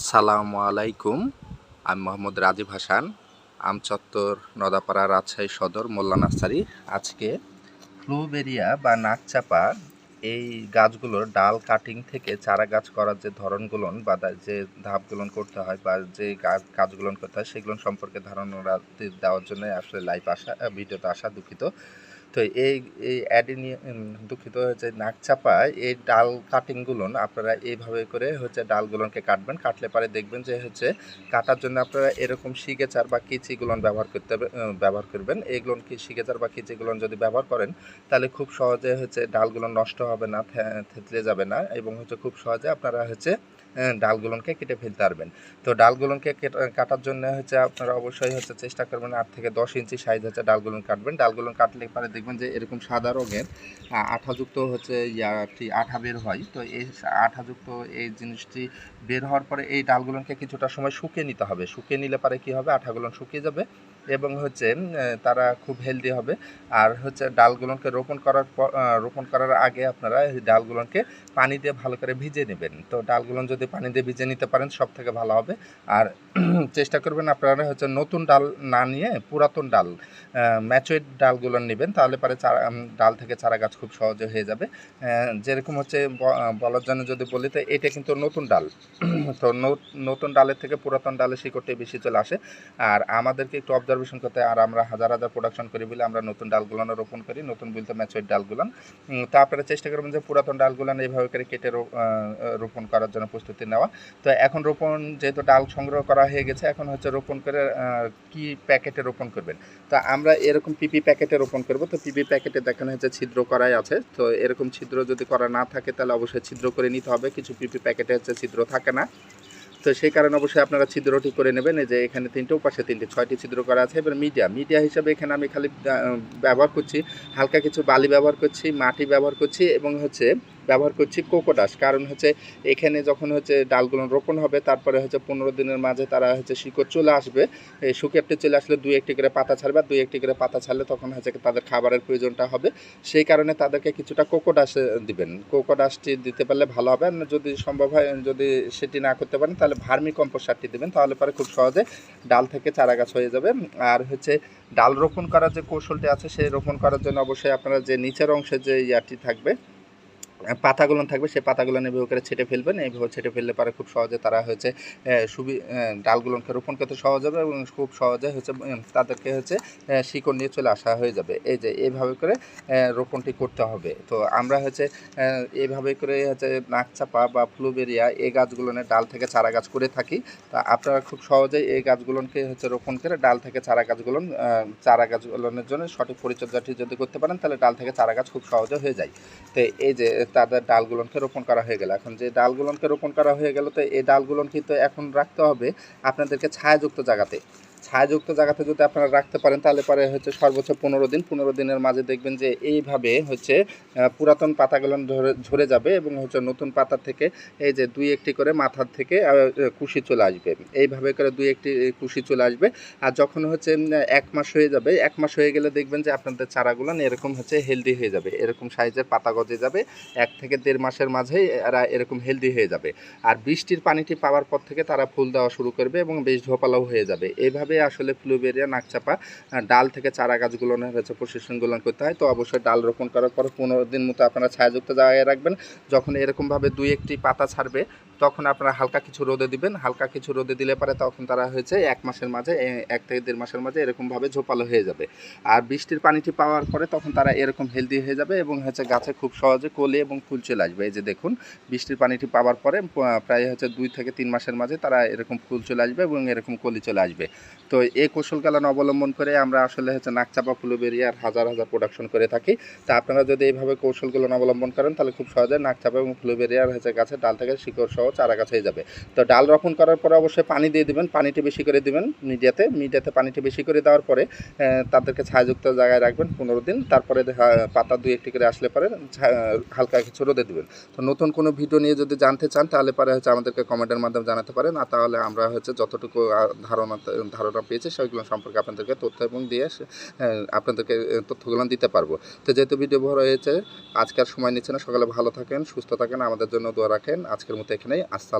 আসসালামু আলাইকুম। আমি মোহাম্মদ রাজীব হাসান, আমচত্বর, নদাপাড়া রাজশাহী সদর, মোল্লা নার্সারি। আজকে ফ্লুবেরিয়া বা নাকচাপা এই গাছগুলোর ডাল কাটিং থেকে চারা গাছ করার যে ধরনগুলো বা যে ধাপগুলো করতে হয় বা যে গাছ কাজগুলো করতে হয় সেগুলো সম্পর্কে ধারণা দেওয়ার জন্য আসলে লাইভ আসা ভিডিওতে আসা দুঃখিত। তো এই এই অ্যাডে নিয়ে দুঃখিত হচ্ছে নাক চাপা, এই ডাল কাটিংগুলো আপনারা এইভাবে করে হচ্ছে ডালগুলোকে কাটবেন, কাটলে পরে দেখবেন যে হচ্ছে কাটার জন্য আপনারা এরকম শিগেচার বা কিচিগুলো ব্যবহার করতে ব্যবহার করবেন। এইগুলো কি শিগেচার বা কিচিগুলো যদি ব্যবহার করেন, তাহলে খুব সহজে হচ্ছে ডালগুলো নষ্ট হবে না থেতলে যাবে না এবং হচ্ছে খুব সহজে আপনারা হচ্ছে ডালগুলোকে কেটে ফেলতে পারবেন। তো ডালগুলোকে কেটে- কাটার জন্য হচ্ছে আপনারা অবশ্যই হচ্ছে চেষ্টা করবেন আট থেকে দশ ইঞ্চি সাইজ হচ্ছে ডালগুলো কাটবেন। ডালগুলো কাটলে পরে দেখবেন যে এরকম সাদা রঙের আঠাযুক্ত হচ্ছে ইয়াটি আঠা বের হয়। তো এই আঠাযুক্ত এই জিনিসটি বের হওয়ার পরে এই ডালগুলোকে কিছুটা সময় শুকিয়ে নিতে হবে। শুকিয়ে নিলে পরে কি হবে? আঠাগুলো শুকিয়ে যাবে। এবং হচ্ছে তারা খুব হেলদি হবে। আর হচ্ছে ডালগুলোকে রোপণ করার পর রোপণ করার আগে আপনারা ডালগুলোকে পানি দিয়ে ভালো করে ভিজে নেবেন। তো ডালগুলো যদি পানি দিয়ে ভিজে নিতে পারেন সব থেকে ভালো হবে। আর চেষ্টা করবেন আপনারা হচ্ছে নতুন ডাল না নিয়ে পুরাতন ডাল ম্যাচুয়েড ডালগুলো নেবেন। তাহলে পরে চারা ডাল থেকে চারা গাছ খুব সহজে হয়ে যাবে। যেরকম হচ্ছে বলার জন্য যদি বলি, তো এটা কিন্তু নতুন ডাল। তো নতুন ডালের থেকে পুরাতন ডালের শিকড়টাই বেশি চলে আসে। আর আমাদেরকে একটু অবজারভেশন করতে আর আমরা হাজার হাজার প্রোডাকশন করি বলে আমরা নতুন ডালগুলো রোপণ করি, নতুন বলতে ম্যাচুয়েড ডালগুলো তো আপনারা চেষ্টা করবেন যে পুরাতন ডালগুলো এইভাবে করে কেটে রোপণ করার জন্য প্রস্তুতি নেওয়া। তো এখন রোপণ যেহেতু ডাল সংগ্রহ করা হয়ে গেছে, এখন হচ্ছে রোপণ করে কি প্যাকেটে রোপণ করবেন? তো আমরা এরকম পিপি প্যাকেটে রোপণ করব। তো পিপি প্যাকেটে দেখানো হয়েছে ছিদ্র করাই আছে। তো এরকম ছিদ্র যদি করা না থাকে, তাহলে অবশ্যই ছিদ্র করে নিতে হবে। কিছু পিপি প্যাকেটে হচ্ছে ছিদ্র থাকে না। তো সেই কারণে অবশ্যই আপনারা ছিদ্রটি করে নেবেন। যে এখানে তিনটে পাশে তিনটে, ছয়টি ছিদ্র করা আছে। এবার মিডিয়া মিডিয়া হিসাবে এখানে আমি খালি ব্যবহার করছি। হালকা কিছু বালি ব্যবহার করছি, মাটি ব্যবহার করছি এবং হচ্ছে ব্যবহার করছি কোকোডাস কারণ হচ্ছে এখানে যখন হচ্ছে ডালগুলো রোপণ হবে, তারপরে হচ্ছে পনেরো দিনের মাঝে তারা হচ্ছে শিকড় চলে আসবে। এই শুকিয়ে চলে আসলে দুই একটি করে পাতা ছাড়বে, আর দুই একটি করে পাতা ছাড়লে তখন হচ্ছে তাদের খাবারের প্রয়োজনটা হবে। সেই কারণে তাদেরকে কিছুটা কোকোডাস দিবেন। কোকোডাসটি দিতে পারলে ভালো হবে। আর যদি সম্ভব হয়, যদি সেটি না করতে পারেন, তাহলে ভার্মি কম্পোস্ট সারটি দেবেন। তাহলে পরে খুব সহজে ডাল থেকে চারা গাছ হয়ে যাবে। আর হচ্ছে ডাল রোপণ করার যে কৌশলটি আছে, সেই রোপণ করার জন্য অবশ্যই আপনারা যে নিচের অংশে যে ইয়াটি থাকবে পাতাগুলো থাকবে, সেই পাতাগুলো এভাবে করে ছেটে ফেলবেন। এইভাবে ছেটে ফেললে পরে খুব সহজে তারা হচ্ছে সুবি ডালগুলোকে রোপণ করতে সহজ হবে এবং খুব সহজে হচ্ছে তাদেরকে হচ্ছে শিকড় নিয়ে চলে আসা হয়ে যাবে। এই যে, এইভাবে করে রোপণটি করতে হবে। তো আমরা হচ্ছে এইভাবে করে হচ্ছে নাকচাপা বা ফ্লুবেরিয়া এই গাছগুলোনের ডাল থেকে চারা গাছ করে থাকি। তা আপনারা খুব সহজেই এই গাছগুলোকে হচ্ছে রোপণ করে ডাল থেকে চারা গাছগুলো চারা গাছগুলোর জন্য সঠিক পরিচর্যাটি যদি করতে পারেন, তাহলে ডাল থেকে চারা গাছ খুব সহজে হয়ে যায়। তো এই যে তাদের ডালগুলোকে রোপণ করা হয়ে গেল। এখন যে ডালগুলোকে রোপণ করা হয়ে গেল, তো এই ডালগুলো কিন্তু এখন রাখতে হবে আপনাদেরকে ছায়াযুক্ত জায়গাতে। ছায়াযুক্ত জায়গাতে যদি আপনারা রাখতে পারেন, তাহলে পরে হচ্ছে সর্বোচ্চ পনেরো দিন, পনেরো দিনের মাঝে দেখবেন যে এইভাবে হচ্ছে পুরাতন পাতাগুলো ঝরে যাবে এবং হচ্ছে নতুন পাতা থেকে এই যে দুই একটি করে মাথার থেকে কুশি চলে আসবে। এইভাবে করে দুই একটি কুশি চলে আসবে। আর যখন হচ্ছে এক মাস হয়ে যাবে, এক মাস হয়ে গেলে দেখবেন যে আপনাদের চারাগুলো এরকম হচ্ছে হেলদি হয়ে যাবে। এরকম সাইজের পাতা গজে যাবে। এক থেকে দেড় মাসের মাঝেই এরা এরকম হেলদি হয়ে যাবে। আর বৃষ্টির পানিটি পাওয়ার পর থেকে তারা ফুল দেওয়া শুরু করবে এবং বেশ ঝোপালাও হয়ে যাবে। এইভাবে আসলে ফ্লুবেরিয়া, নাকচাপা ডাল থেকে চারা গাছগুলো হচ্ছে প্রশিক্ষণগুলো করতে হয়। তো অবশ্যই ডাল রোপণ করার পর পনেরো দিন মতো আপনারা ছায়াযুক্ত জায়গায় রাখবেন। যখন এরকমভাবে দুই একটি পাতা ছাড়বে তখন আপনারা হালকা কিছু রোদে দিবেন, হালকা কিছু রোদে দিলে পারে তখন তারা হয়েছে এক মাসের মাঝে এক থেকে দেড় মাসের মাঝে এরকমভাবে ঝোপালো হয়ে যাবে। আর বৃষ্টির পানিটি পাওয়ার পরে তখন তারা এরকম হেলদি হয়ে যাবে এবং হচ্ছে গাছে খুব সহজে কলি এবং ফুল চলে আসবে। এই যে দেখুন, বৃষ্টির পানিটি পাওয়ার পরে প্রায় হচ্ছে দুই থেকে তিন মাসের মাঝে তারা এরকম ফুল চলে আসবে এবং এরকম কলি চলে আসবে। তো এই কৌশলকালান অবলম্বন করে আমরা আসলে হচ্ছে নাকচাপা ফুলবেরিয়ার হাজার হাজার প্রোডাকশন করে থাকি। তা আপনারা যদি এইভাবে কৌশলগুলো অবলম্বন করেন, তাহলে খুব সহজে নাকচাপা এবং ফুলবেরিয়ার হচ্ছে গাছের ডাল থেকে শিকড় সহ চারা গাছ হয়ে যাবে। তো ডাল রোপণ করার পরে অবশ্যই পানি দিয়ে দিবেন, পানিটি বেশি করে দিবেন মিডিয়াতে। মিডিয়াতে পানিটি বেশি করে দেওয়ার পরে তাদেরকে ছায়াযুক্ত জায়গায় রাখবেন পনেরো দিন। তারপরে পাতা দুই একটি করে আসলে পরে হালকা কিছু রোদে দিবেন। তো নতুন কোনো ভিডিও নিয়ে যদি জানতে চান, তাহলে পরে হচ্ছে আমাদেরকে কমেন্টের মাধ্যমে জানাতে পারেন। আর তাহলে আমরা হচ্ছে যতটুকু ধারণা ধারণা পেয়েছি, সেগুলো সম্পর্কে আপনাদেরকে তথ্য এবং দিয়ে আপনাদেরকে তথ্যগুলো দিতে পারব। তো যেহেতু ভিডিও বড় হয়েছে, আজকে আর সময় নিচ্ছে না, সকালে ভালো থাকেন, সুস্থ থাকেন, আমাদের জন্য দোয়া রাখেন। আজকের মতো এখানেই আসসালাম